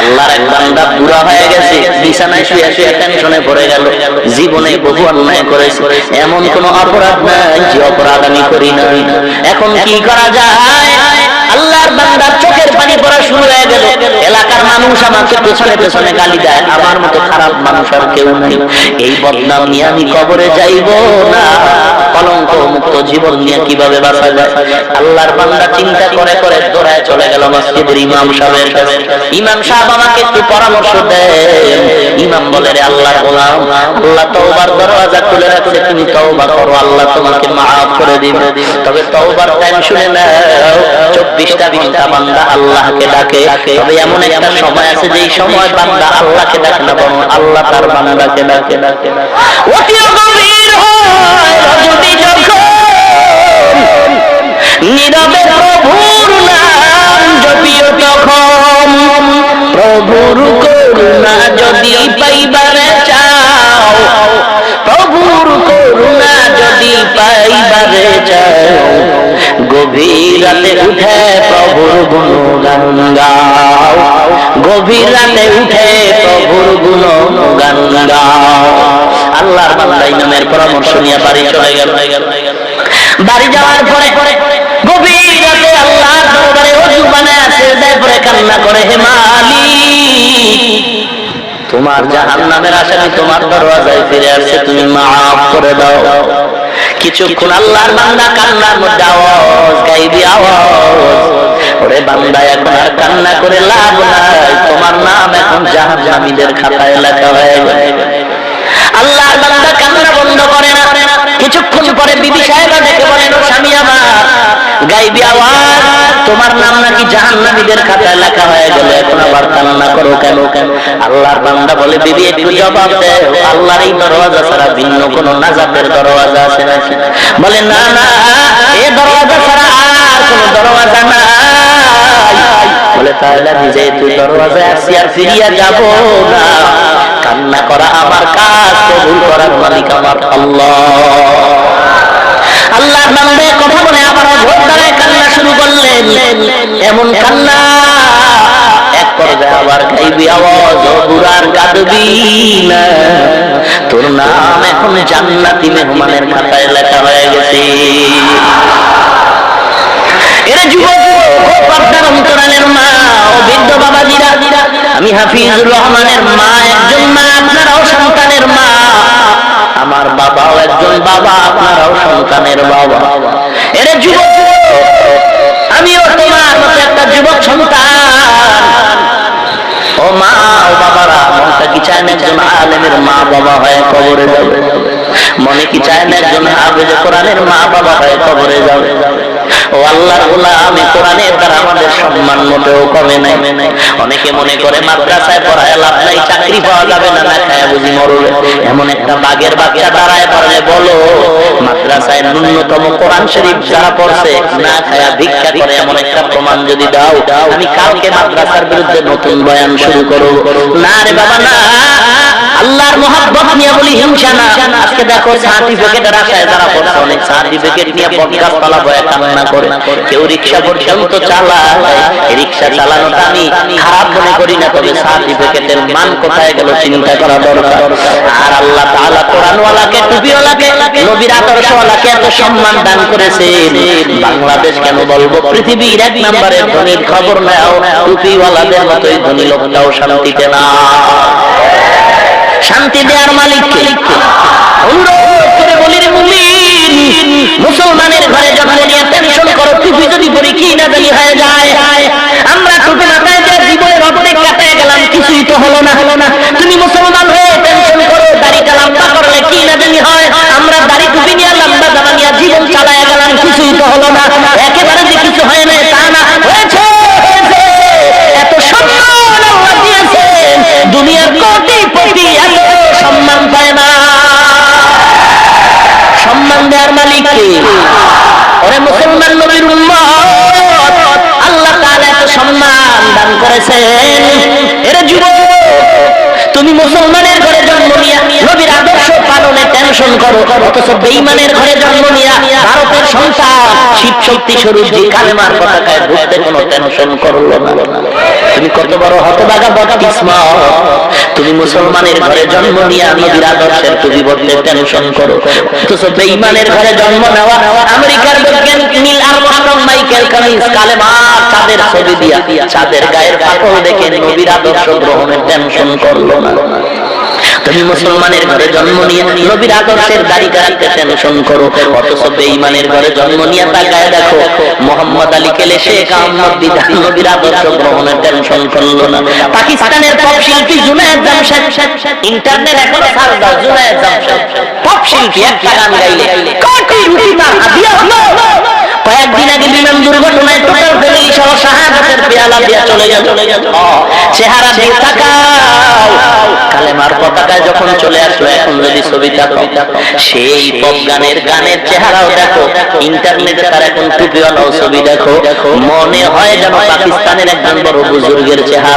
আল্লাহর এক বান্দা বুড়া হয়ে গেছে, বিছানায় শুয়ে শুয়ে টেনশনে পড়ে গেল। জীবনে বহু অন্যায় করেছে, এমন কোন অপরাধ নাই যে অপরাধ আমি করি না এখন কি করা যায়? আল্লাহর বান্দার চোখের পানি পড়া শুরু হয়ে গেল। এলাকার মানুষ আমাকে পেছনে পেছনে গালি দেয়, আমার মতো খারাপ মানুষ আর কেউ নেই। এই বদনাম নিয়ে আমি কবরে যাইব না। জীবন নিয়ে কীভাবে বাঁচা যায়? আল্লাহর বান্দা চিন্তা করে করে দৌড়ায় চলে গেল মসজিদের ইমাম সাহেবের কাছে। ইমাম সাহেব আমাকে একটু পরামর্শ দেন। ইমাম বলে, রে আল্লাহর গোলাম, আল্লাহ তওবার দরওয়াজা খুলে রাখছে, তুমি তওবা করো, আল্লাহ তোমাকে maaf করে দিবে। তবে তওবার টাইম শুনে নাও, চব্বিশটা ঘণ্টা বান্দা আল্লাহকে ডাকে। তবে এমন একটা সময় আছে যেই সময় বান্দা আল্লাহকে ডাকে না, বরং আল্লাহ তার বান্দাকে ডাকে। ডাকে অতি নীরবে প্রভুর নাম জপিও তখন প্রভুর করুণা যদি পাইবারে চাও, প্রভুর করুণা যদি পাইবারে চাও, গভীর উঠে প্রভুর গুণগান গাও। গভীর উঠে প্রভুর গুণগান গাও। আল্লাহর বান্দা ইমামের পরামর্শ নিয়ে বাড়ি চলে গেল। বাড়ি যাওয়ার পরে গভীর রাতে দরবারে ওযু বানায় সেজদায় পড়ে কান্না করে, হে তোমার জাহান্নামের আসামি তোমার দরওয়াজায় ফিরে আসছে, তুমি মাফ করে দাও। কিছুক্ষণ আল্লাহর বান্দা কান্নার মধ্যে আওয়াজ গাইবি আওয়াজ, ওরে বান্দা, এখন আর কান্না করে লাভ নাই, তোমার নাম এখন জাহান্নামীদের খাতায় লেখা হয়ে গেছে আল্লাহর বান্দা কান্না বন্ধ করে না। কিছুক্ষণ পরে বিবি সাহেবা গাইবি আওয়াজ? তোমার নাম নাকি জাহান্নামীদের খাতায় লেখা হয়ে গেল? এখন আবার কান্না করো কেন? কেন আল্লাহর বান্দা বলে, বিবি, একটু জবাব দেও আল্লাহর এই দরওয়াজা ছাড়া ভিন্ন কোন নাজাতের দরওয়াজা আছে নাকি বলে, না না এই দরওয়াজা ছাড়া আর কোন দরওয়াজা নাই। বলে, তাহলে আমি যেহেতু দরওয়াজায় আসছি আর ফিরিয়া যাব না, কান্না করা আমার কাজ, কবুল করার মালিক আমার আল্লাহ। আল্লাহ বান্দে কথা বলে আবার ভোট দাঁড়ায় কান্না শুরু করলেন। এমন কান্না, এক পর্যায়ে আবার গাইবি আওয়াজ, ও বুড়ার কাঁদবি না তোর নাম এখন জান্নাতি মেহমানের খাতায় লেখা হয়ে গেছে। এরা যুবক আপনার অন্তরালের মা, ও বৃদ্ধ বাবাজিরা। আমি হাফিজুর রহমানের মা, একজন মা, আপনারাও সন্তানের মা। আমার বাবাও একজন বাবা সন্তানের বাবা। এর যুবক, আমিও তোমার মতো একটা যুবক সন্তান। ও মা, ও বাবারা, মনটা কি চায় না একজন আলেমের মা বাবা হয়ে কবরে যাবে? মনে কি চায় না একজন আবেদ কোরআনের মা বাবা হয়ে কবরে যাবে? ও আল্লাহর আমি কোরআনের সম্মান মোটেও কমে নাই। অনেকে মনে করে মাদ্রাসায় পড়ায় লাভ নাই, চাকরি পাওয়া যাবে না না খায় বুঝি মরবে এমন একটা বাগের বাচ্চা দাঁড়ায় পড়লে বলো, মাদ্রাসায় ন্যূনতম কোরআন শরীফ যারা পড়ছে, না খায়া ভিক্ষা করে, এমন একটা প্রমাণ যদি দাও, আমি কালকে মাদ্রাসার বিরুদ্ধে নতুন বয়ান শুরু করো না রে বাবা, না। আল্লাহর মহাব্বত নিয়ে বলি হিংসা না আজকে দেখো সার্টিফিকেট রাখায় যারা পড়ছে অনেক সার্টিফিকেট নিয়ে পডকাস্ট পালা বয়া কান্না করে। কেউ রিক্সা পর্যন্ত চালায় রিক্সা চালানোটা আমি খারাপ মনে করি না, তবে সার্টিফিকেটের মান কোথায় গেল চিন্তা করা দরকার। আর আল্লাহ তাআলা কোরআনওয়ালাকে, টুপিওয়ালাকে, নবীর আদর্শওয়ালাকে এত সম্মান দান করেছেন। বাংলাদেশ কেন বলব, পৃথিবীর এক নম্বরের ধনীর খবর নাও, টুপিওয়ালাদের মতোই ধনী লোকটাও শান্তিতে না। শান্তি দেওয়ার মালিক করে মুসলমানের ঘরে যখন নিয়ে টেনশন করো, টুপি যদি বলি কি না জানি হয়ে যায়। আমরা টুপি মাথায় যে জীবনের অর্ধেক কাটায় গেলাম, কিছুই তো হলো না হলো না। দান করেছেন। এর যুব তুমি মুসলমানের ঘরে জন্ম নিয়া, নবীর আদর্শ পালনে টেনশন করো, অথচ বেইমানের ঘরে জন্ম নিয়া শক্তি স্বরূপ যে কালেমার পতাকায় ঢুকতে কোনো টেনশন করল না। তুমি কত বড় হতবাগা বড় কিসমত তুমি মুসলমানের ঘরে জন্ম নিয়া নবীর আদর্শের বলতে টেনশন করো। অথচ বেঈমানের ঘরে জন্ম নেওয়া আমেরিকার বৈজ্ঞানিক নীল আর্মস্ট্রং মাইকেল কামিন্স কালেমা চাঁদের ছবি দিয়া, চাঁদের গায়ের পাথর দেখে নবীর আদর্শ গ্রহণের টেনশন করল না। তুমি মুসলমানের ঘরে জন্ম নিয়ে নবীর আদর্শের দাড়ি কাটতে টেনশন করো। অথচ বেঈমানের ঘরে জন্ম নিয়ে তাকায় দেখো, মোহাম্মদ আলী কেলে শেখ আহমদ বিধান নবীর আদর্শ গ্রহণের টেনশন করল না। পাকিস্তানের পপ শিল্পী জুনায়েদ জামশেদ ইন্টারনেট এখনও ছাড় দাও, জুনায়েদ জামশেদ। পপ শিল্পী একটা গান গাইলে কোটি রুপি তার হাদিয়া হলো কয়েকদিন আগে বিমান দুর্ঘটনায় টোটাল ফ্যামিলি সহ শাহাদাতের পেয়ালা দিয়া চলে গেল। চেহারা দিয়ে তাকাও। কালেমার পতাকায় যখন চলে আসলো, এখন যদি ছবি দেখো, সেই পপ গানের গানের চেহারাও দেখো ইন্টারনেটে তার এখন টুপিওয়ালাও ছবি দেখো, মনে হয় যেন পাকিস্তানের একজন বড় বুজুর্গের চেহারা।